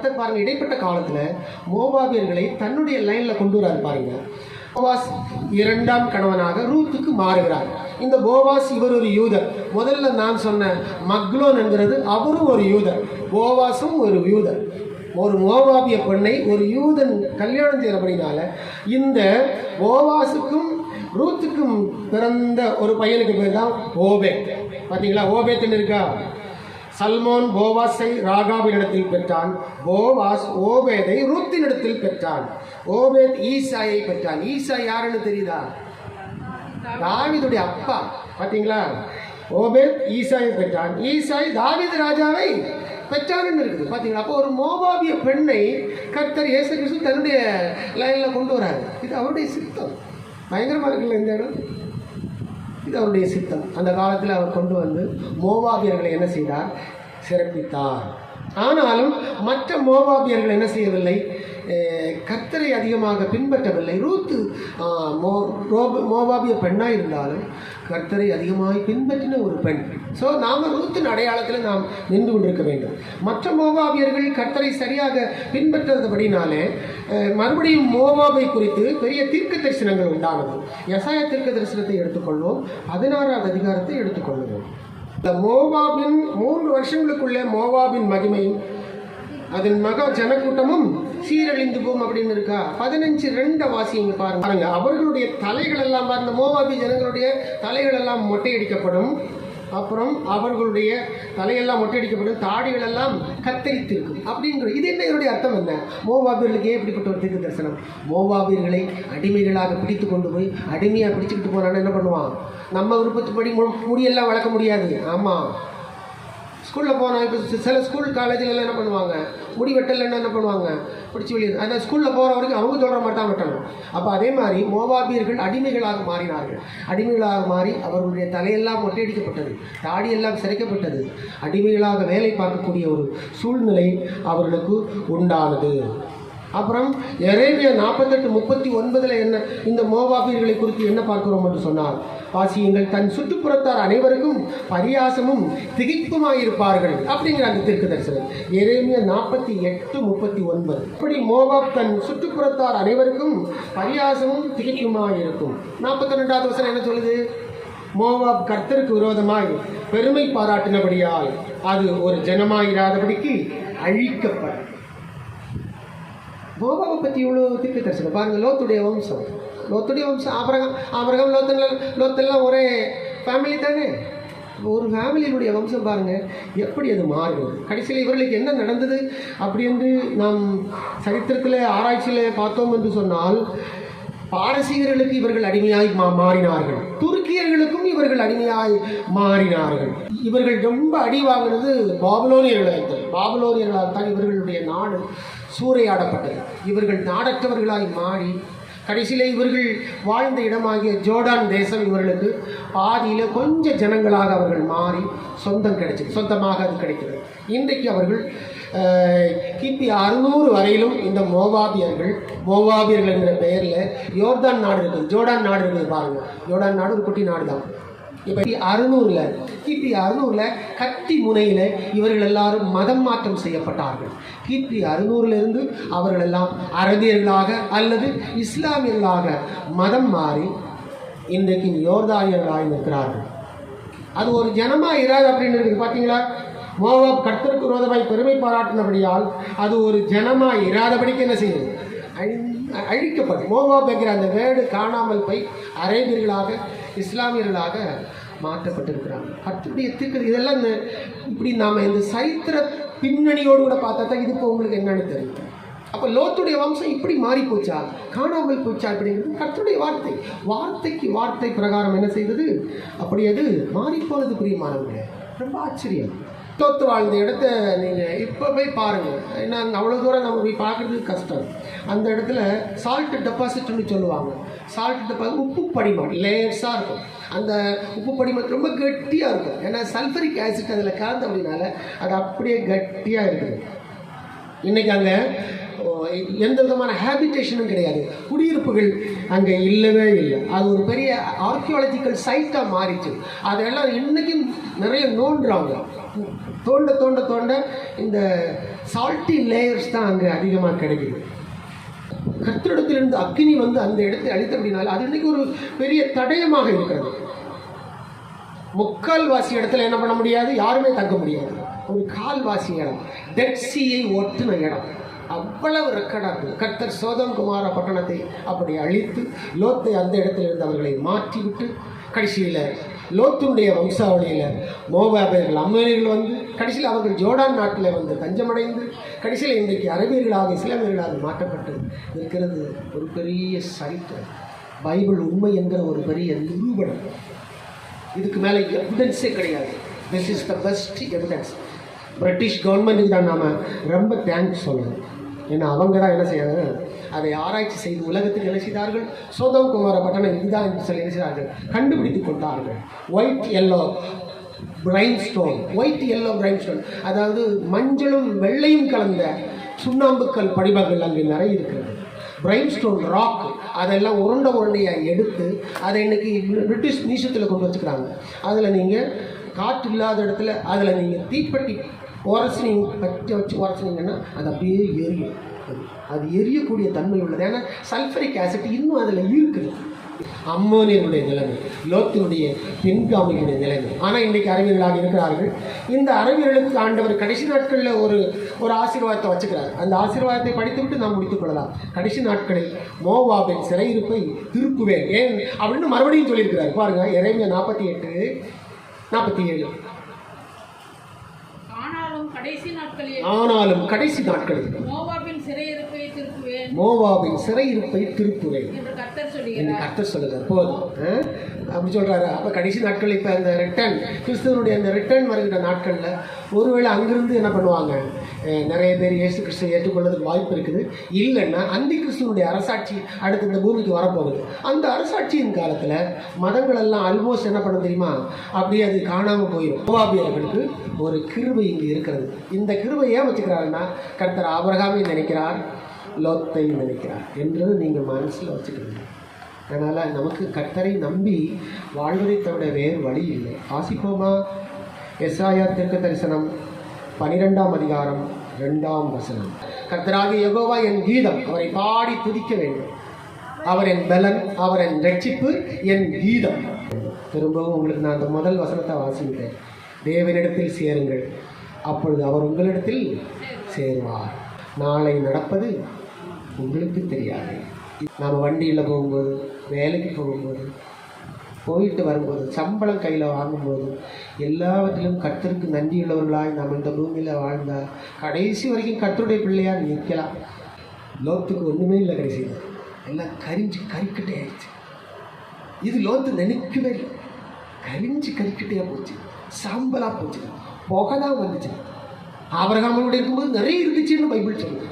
கர்த்தர் பாருங்க இடைப்பட்ட காலத்துல மோபாபியர்களை தன்னுடைய லைன்ல கொண்டு வராரு பாருங்க. போவாஸ் இரண்டாம் கணவனாக ரூத்துக்கு மாறுகிறார். இந்த போவாஸ் இவர் ஒரு யூதர். முதல்ல நான் சொன்ன மக்லோன் என்கிறது அவரும் ஒரு யூதர். போவாஸும் ஒரு யூதர். ஒரு மோவாபிய பெண்ணை ஒரு யூதன் கல்யாணம் செய்யறபடினால இந்த போவாஸுக்கும் ரூத்துக்கும் பிறந்த ஒரு பையனுக்கு பேர் தான் ஓபேத் பார்த்தீங்களா ஓபேத்துன்னு இருக்கா? சல்மோன் போவாஸை ராகாவினிடத்தில் பெற்றான். போவாஸ் ஓபேதை ரூத்தினிடத்தில் பெற்றான். ஓபேத் ஈசாயை பெற்றான். ஈசா யாருன்னு தெரியுதா? தாவிதுடைய அப்பா. பாத்தீங்களா? ஓபேத் ஈசாயை பெற்றான். ஈசாய் தாவீது ராஜாவை பெற்றான்னு இருக்குது. பாத்தீங்களா? அப்போ ஒரு மோபாவிய பெண்ணை கர்த்தர் இயேசு கிறிஸ்து தன்னுடைய லைனில் கொண்டு வராரு. இது அவருடைய சித்தம். பயங்கரமா இருக்குல்ல இந்த இடம்? இது அவருடைய சித்தம் அந்த காலத்தில் அவர் கொண்டு வந்து மோவாபியர்களை என்ன செய்தார்? சிறப்பித்தார். ஆனாலும் மற்ற மோவாபியர்கள் என்ன செய்யவில்லை? கத்தரை கர்த்தரை அதிகமாக பின்பற்றவில்லை. ரூத்து மோபாபிய மோ மோவாபிய பெண்ணாக இருந்தாலும் கர்த்தரை அதிகமாக பின்பற்றின ஒரு பெண். ஸோ நாம் ரூத்தின் அடையாளத்தில் நாம் நின்று கொண்டிருக்க வேண்டும். மற்ற மோவாபியர்கள் கர்த்தரை சரியாக பின்பற்றுறதுபடினாலே மறுபடியும் மோவாபை குறித்து பெரிய தீர்க்க தரிசனங்கள் உண்டானது. யசாய தீர்க்க தரிசனத்தை எடுத்துக்கொள்வோம். பதினாறாவது அதிகாரத்தை எடுத்துக்கொள்வோம் இந்த மோவாபின் மூன்று வருஷங்களுக்குள்ளே மோவாபின் மகிமையும் அதன் மகா ஜனக்கூட்டமும் சீரழிந்து போகும் அப்படின்னு இருக்கா? பதினஞ்சு ரெண்ட வாசிங்க பாருங்க. பாருங்க அவர்களுடைய தலைகள் எல்லாம் பாருங்க மோவாபி ஜனங்களுடைய தலைகள் எல்லாம் மொட்டையடிக்கப்படும். அப்புறம் அவர்களுடைய தலையெல்லாம் மொட்டையடிக்கப்படும் தாடிகள் எல்லாம் கத்தரித்திருக்கும். அப்படிங்கிற இது என்ன இதனுடைய அர்த்தம் என்ன? மோவாபியர்களுக்கு ஏன் இப்படிப்பட்ட ஒரு தீர்க்க தரிசனம். மோவாபியர்களை அடிமைகளாக பிடித்து கொண்டு போய் அடிமையாக பிடிச்சிக்கிட்டு போனான்னு என்ன பண்ணுவான்? நம்ம விருப்பத்துப்படி மு- முடியெல்லாம் வளர்க்க முடியாது. ஆமாம் ஸ்கூலில் போனால் இப்போ சில ஸ்கூல் காலேஜில் எல்லாம் என்ன பண்ணுவாங்க? முடி வெட்டலைன்னா என்ன பண்ணுவாங்க? பிடிச்சி வெளியே அந்த ஸ்கூலில் போகிற வரைக்கும் அவங்க தொடர மாட்டான் வெட்டணும் அப்போ அதே மாதிரி மோவாபியர்கள் அடிமைகளாக மாறினார்கள். அடிமைகளாக மாறி அவர்களுடைய தலையெல்லாம் மொட்டையடிக்கப்பட்டது தாடியெல்லாம் சிறைக்கப்பட்டது அடிமைகளாக வேலை பார்க்கக்கூடிய ஒரு சூழ்நிலை அவர்களுக்கு உண்டானது. அப்புறம் எரேமியா நாற்பத்தெட்டு முப்பத்தி ஒன்பதில் என்ன? இந்த மோவாபியர்களை குறித்து என்ன பார்க்கிறோம் என்று சொன்னார் வாசியுங்கள் தன் சுற்றுப்புறத்தார் அனைவருக்கும் பரியாசமும் திகைப்புமாயிருப்பார்கள் அப்படிங்கிற அந்த திருக்கு தரிசனம் எரேமியா நாற்பத்தி எட்டு முப்பத்தி ஒன்பது. இப்படி மோவாப் தன் சுற்றுப்புறத்தார் அனைவருக்கும் பரியாசமும் திகைப்புமாயிருக்கும். நாற்பத்தி ரெண்டாவது வசனம் என்ன சொல்லுது? மோவாப் கர்த்தருக்கு விரோதமாய் பெருமை பாராட்டினபடியால் அது ஒரு ஜனமாயிராதபடிக்கு அழிக்கப்படும். போபாவை பற்றி இவ்வளோ தீர்க்க தரிசனம். பாருங்கள் லோத்துடைய வம்சம். லோத்துடைய வம்சம் ஆபரகம் ஆபரகம் லோத்தன் லோத்தெல்லாம் ஒரே ஃபேமிலி தானே? ஒரு ஃபேமிலியினுடைய வம்சம் பாருங்கள் எப்படி அது மாறுகிறது கடைசியில் இவர்களுக்கு என்ன நடந்தது அப்படி என்று நாம் சரித்திரத்தில் ஆராய்ச்சியில் பார்த்தோம் என்று சொன்னால் பாரசீகர்களுக்கு இவர்கள் அடிமையாய் மா மாறினார்கள். துருக்கியர்களுக்கும் இவர்கள் அடிமையாய் மாறினார்கள். இவர்கள் ரொம்ப அடி வாங்கினது பாபுலோனியர்களால் தான். தான் இவர்களுடைய நாடு சூறையாடப்பட்டது. இவர்கள் நாடற்றவர்களாய் மாறி கடைசியில் இவர்கள் வாழ்ந்த இடமாகிய ஜோர்டான் தேசம் இவர்களுக்கு பாதியில் கொஞ்சம் ஜனங்களாக அவர்கள் மாறி சொந்தம் கிடைச்சது. சொந்தமாக அது கிடைக்கிறது இன்றைக்கு அவர்கள் கிபி அறுநூறு வரையிலும் இந்த மோவாபியர்கள் மோவாபியர்கள் என்கிற பெயரில் யோர்தான் நாடு இருக்குது ஜோர்டான் நாடு இருக்குது பாருங்கள் ஜோர்டான் நாடு ஒரு குட்டி நாடு தான் இப்போ அறுநூறில் கிபி அறுநூறில் கத்தி முனையில் இவர்கள் எல்லாரும் மதம் மாற்றம் செய்யப்பட்டார்கள். கிபி அறுநூறிலிருந்து அவர்கள் எல்லாம் அரபியர்களாக அல்லது இஸ்லாமியர்களாக மதம் மாறி இன்றைக்கு யோர்தானியர்களாக இருக்கிறார்கள் அது ஒரு ஜனமா இராது அப்படின்னு இருக்குது பார்த்தீங்களா? மோவாப் கர்த்தருக்கு விரோதமாய் பெருமை பாராட்டினபடியால் அது ஒரு ஜனமா இராதபடிக்கு என்ன செய்யுது? அழி- அழிக்கப்படும். மோவாப் என்கிற அந்த வேடு காணாமல் போய் அரேபியர்களாக இஸ்லாமியர்களாக மாற்றப்பட்டிருக்கிறாங்க. கர்த்தருடைய தீர்க்க இதெல்லாம் இந்த இப்படி நாம் இந்த சரித்திர பின்னணியோடு கூட பார்த்தா தான் இது இப்போ உங்களுக்கு என்னன்னு தெரியும். அப்போ லோத்துடைய வம்சம் இப்படி மாறி போச்சா காணாமல் போச்சா அப்படிங்கிறது கர்த்தருடைய வார்த்தை. வார்த்தைக்கு வார்த்தை பிரகாரம் என்ன செய்தது? அப்படி அது மாறிப்போனது போனது ரொம்ப ஆச்சரியம். லோத்து வாழ்ந்த இடத்த நீங்கள் இப்போ போய் பாருங்கள் ஏன்னா அவ்வளோ தூரம் நம்ம போய் பார்க்குறதுக்கு கஷ்டம். அந்த இடத்துல சால்ட் டெபாசிட்னு சொல்லுவாங்க. சால்ட் டெபாசிட் உப்பு படிமம் லேயர்ஸாக இருக்கும். அந்த உப்பு படிமம் ரொம்ப கட்டியாக இருக்கும். ஏன்னா சல்ஃபரிக் ஆசிட் அதில் கலந்த அப்படின்னால அது அப்படியே கட்டியாக இருக்குது. இன்றைக்கி அங்கே எந்த விதமான ஹேபிடேஷனும் கிடையாது. குடியிருப்புகள் அங்கே இல்லவே இல்லை. அது ஒரு பெரிய ஆர்கியாலஜிக்கல் சைட்டாக மாறிச்சு. அதெல்லாம் இன்றைக்கும் நிறைய நோண்டுறாங்க. தோண்ட தோண்ட தோண்ட இந்த சால்ட்டி லேயர்ஸ் தான் அங்கே அதிகமாக கிடைக்குது. கத்திரிடத்திலிருந்து அக்னி வந்து அந்த இடத்தை அழித்த அப்படின்னால அது இன்னைக்கு ஒரு பெரிய தடயமாக இருக்கிறது. முக்கால்வாசி இடத்துல என்ன பண்ண முடியாது? யாருமே தங்க முடியாது. ஒரு கால்வாசி இடம். டெட் சீயை ஒட்டுன இடம். அவ்வளவு ரெக்கார்டாக கர்த்தர் சோதம் குமார பட்டணத்தை அப்படி அழித்து லோத்தை அந்த இடத்துல இருந்து அவர்களை மாற்றிவிட்டு கடைசியில் லோத்துடைய வம்சாவளியில் மோபாபியர்கள் அம்மேனியர்கள் வந்து கடைசியில் அவர்கள் ஜோர்டான் நாட்டில் வந்து தஞ்சமடைந்து கடைசியில் இன்றைக்கு அரபியர்களாக இஸ்லாமியர்களாக மாற்றப்பட்டு இருக்கிறது ஒரு பெரிய சரித்திரம். பைபிள் உண்மை என்கிற ஒரு பெரிய நிரூபணம். இதுக்கு மேலே எவிடன்ஸே கிடையாது. This is the best evidence British கவர்மெண்ட்டுக்கு தான் நாம் ரொம்ப தேங்க்ஸ் சொல்லணும். ஏன்னா அவங்க தான் என்ன செய்யறாங்க? அதை ஆராய்ச்சி செய்து உலகத்துக்கு என்ன செய்தார்கள்? சோதம் குமார பட்டணம் இதுதான் என்று சொல்லி கண்டுபிடித்து கொண்டார்கள் white yellow brain stone white yellow brain stone அதாவது மஞ்சளும் வெள்ளையும் கலந்த சுண்ணாம்புக்கல் படிமங்கள் அங்கே நிறைய இருக்கிறது. பிரைன் ஸ்டோன் ராக் அதெல்லாம் உருண்டை உருண்டையாக எடுத்து அதை இன்றைக்கி பிரிட்டிஷ் மியூசியத்தில் கொண்டு வச்சுக்கிறாங்க. அதில் நீங்கள் காற்று இல்லாத இடத்துல அதில் நீங்கள் தீப்பெட்டி உரசினீங்க பற்றி வச்சு உரசினீங்கன்னா அது அப்படியே எரியும். அது அது எரியக்கூடிய தன்மை உள்ளது. ஏன்னா சல்ஃபரிக் ஆசிட் இன்னும் அதில் இருக்குது. அம்மோனியனுடைய நிலைமை லோத்தினுடைய பெண்காமையுடைய நிலைமை. ஆனால் இன்றைக்கு அறிவியலாக இருக்கிறார்கள். இந்த அறிவியலுக்கு ஆண்டவர் கடைசி நாட்களில் ஒரு ஒரு ஆசீர்வாதத்தை வச்சுக்கிறார். அந்த ஆசீர்வாதத்தை படித்துவிட்டு நாம் முடித்துக் கொள்ளலாம். கடைசி நாட்களில் மோவாபின் சிறையிருப்பை திருப்புவேன். ஏன்? அப்படின்னு மறுபடியும் சொல்லியிருக்கிறார். பாருங்கள் இறைமைய நாற்பத்தி எட்டு நாற்பத்தி ஏழு. ஆனாலும் கடைசி நாட்களில் ஆனாலும் கடைசி நாட்களில் மோவாபின் சிறையிருப்பை திருப்புவேன். மோவாபின் சிறையிருப்பை திருப்புவேன். என்று கர்த்தர் என்று சொல்லுகிறார் போதும். ஆ? அப்படி சொல்றாரு. அப்போ கடைசி நாட்கள் இப்போ அந்த ரிட்டர்ன் கிறிஸ்துவனுடைய அந்த ரிட்டர்ன் வருகிற நாட்களில் ஒருவேளை அங்கிருந்து என்ன பண்ணுவாங்க? நிறைய பேர் இயேசு கிறிஸ்துவை ஏற்றுக்கொள்வதற்கு வாய்ப்பு இருக்குது. இல்லைன்னா அந்தி கிறிஸ்துவனுடைய அரசாட்சி அடுத்து இந்த பூமிக்கு வரப்போகுது. அந்த அரசாட்சியின் காலத்தில் மதங்கள் எல்லாம் ஆல்மோஸ்ட் என்ன பண்ண தெரியுமா? அப்படியே அது காணாமல் போயிடும் மோவாபியர்களுக்கு ஒரு கிருபை இங்கே இருக்கிறது. இந்த கிருபை ஏன் வச்சுக்கிறாருன்னா கர்த்தர் ஆபரகாமை நினைக்கிறார் லோத்தை நினைக்கிறார். என்றது நீங்கள் மனசில் வச்சுக்கிறீங்க அதனால் நமக்கு கர்த்தரை நம்பி வாழ்வதை தவிர வேறு வழி இல்லை. ஆசிப்போமா? எஸ்ஆயா தெற்கு தரிசனம் பனிரெண்டாம் அதிகாரம் ரெண்டாம் வசனம். கர்த்தராக எகோவா என் கீதம் அவரை பாடி துதிக்க வேண்டும். அவர் என் பலன் அவர் என் ரட்சிப்பு என் கீதம். திரும்பவும் உங்களுக்கு நான் அந்த முதல் வசனத்தை வாசிக்கிறேன். தேவனிடத்தில் சேருங்கள் அப்பொழுது அவர் உங்களிடத்தில் சேருவார். நாளை நடப்பது உங்களுக்கு தெரியாது. நாம் வண்டியில் போகும்போது வேலைக்கு போகும்போது போயிட்டு வரும்போது சம்பளம் கையில் வாங்கும்போது எல்லாவற்றிலும் கர்த்தருக்கு நன்றியுள்ளவர்களாய் நாம் இந்த பூமியில் வாழ்ந்தால் கடைசி வரைக்கும் கத்தருடைய பிள்ளையாக நிற்கலாம். லோத்துக்கு ஒன்றுமே இல்லை கடைசியில். எல்லாம் கரிஞ்சு கறிக்கிட்டே ஆயிடுச்சு. இது லோத்து நினைக்கவே இல்லை. கரிஞ்சு கறிக்கிட்டே போச்சு. சாம்பலாக போச்சு. புகை தான் வந்துச்சு. ஆபரகாமோட இருக்கும்போது நிறைய இருந்துச்சுன்னு பைபிள் சொல்லுது.